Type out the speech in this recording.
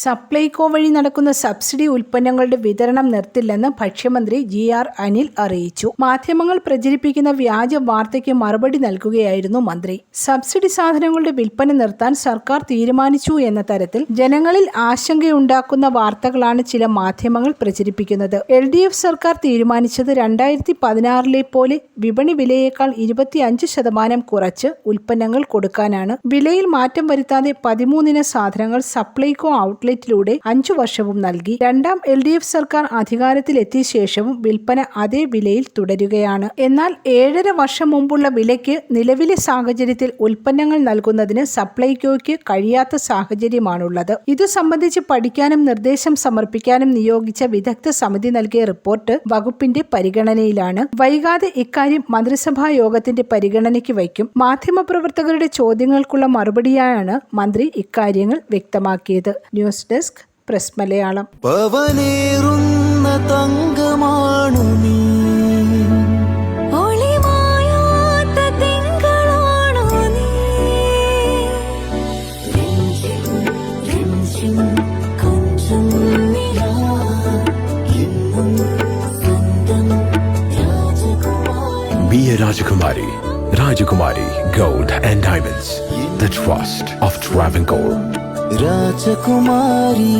സപ്ലൈകോ വഴി നടക്കുന്ന സബ്സിഡി ഉൽപ്പന്നങ്ങളുടെ വിതരണം നിർത്തില്ലെന്ന് ഭക്ഷ്യമന്ത്രി ജി ആർ അനിൽ അറിയിച്ചു. മാധ്യമങ്ങൾ പ്രചരിപ്പിക്കുന്ന വ്യാജ വാർത്തയ്ക്ക് മറുപടി നൽകുകയായിരുന്നു മന്ത്രി. സബ്സിഡി സാധനങ്ങളുടെ വിൽപ്പന നിർത്താൻ സർക്കാർ തീരുമാനിച്ചു എന്ന തരത്തിൽ ജനങ്ങളിൽ ആശങ്കയുണ്ടാക്കുന്ന വാർത്തകളാണ് ചില മാധ്യമങ്ങൾ പ്രചരിപ്പിക്കുന്നത്. എൽ ഡി എഫ് സർക്കാർ തീരുമാനിച്ചത് രണ്ടായിരത്തി പതിനാറിലെ പോലെ വിപണി വിലയേക്കാൾ ഇരുപത്തിയഞ്ച് ശതമാനം കുറച്ച് ഉൽപ്പന്നങ്ങൾ കൊടുക്കാനാണ്. വിലയിൽ മാറ്റം വരുത്താതെ പതിമൂന്നിന സാധനങ്ങൾ സപ്ലൈകോ ഔട്ട്ലെറ്റിലൂടെ അഞ്ചു വർഷവും നൽകി. രണ്ടാം എൽ ഡി എഫ് സർക്കാർ അധികാരത്തിലെത്തിയ ശേഷവും വിൽപ്പന അതേ വിലയിൽ തുടരുകയാണ്. എന്നാൽ ഏഴര വർഷം മുമ്പുള്ള വിലയ്ക്ക് നിലവിലെ സാഹചര്യത്തിൽ ഉൽപ്പന്നങ്ങൾ നൽകുന്നതിന് സപ്ലൈകോയ്ക്ക് കഴിയാത്ത സാഹചര്യമാണുള്ളത്. ഇതു സംബന്ധിച്ച് പഠിക്കാനും നിർദ്ദേശം സമർപ്പിക്കാനും നിയോഗിച്ച വിദഗ്ധ സമിതി നൽകിയ റിപ്പോർട്ട് വകുപ്പിന്റെ പരിഗണനയിലാണ്. വൈകാതെ ഇക്കാര്യം മന്ത്രിസഭാ യോഗത്തിന്റെ പരിഗണനയ്ക്ക് വയ്ക്കും. മാധ്യമപ്രവർത്തകരുടെ ചോദ്യങ്ങൾക്കുള്ള മറുപടിയായാണ് മന്ത്രി ഇക്കാര്യങ്ങൾ വ്യക്തമാക്കിയത്. ന്യൂസ് ഡെസ്ക് പ്രസ് മലയാളം പവനേറുന്ന തങ്കമാണു നീ Be a Rajakumari. Rajakumari Gold and Diamonds. The trust of Travancore. Rajakumari.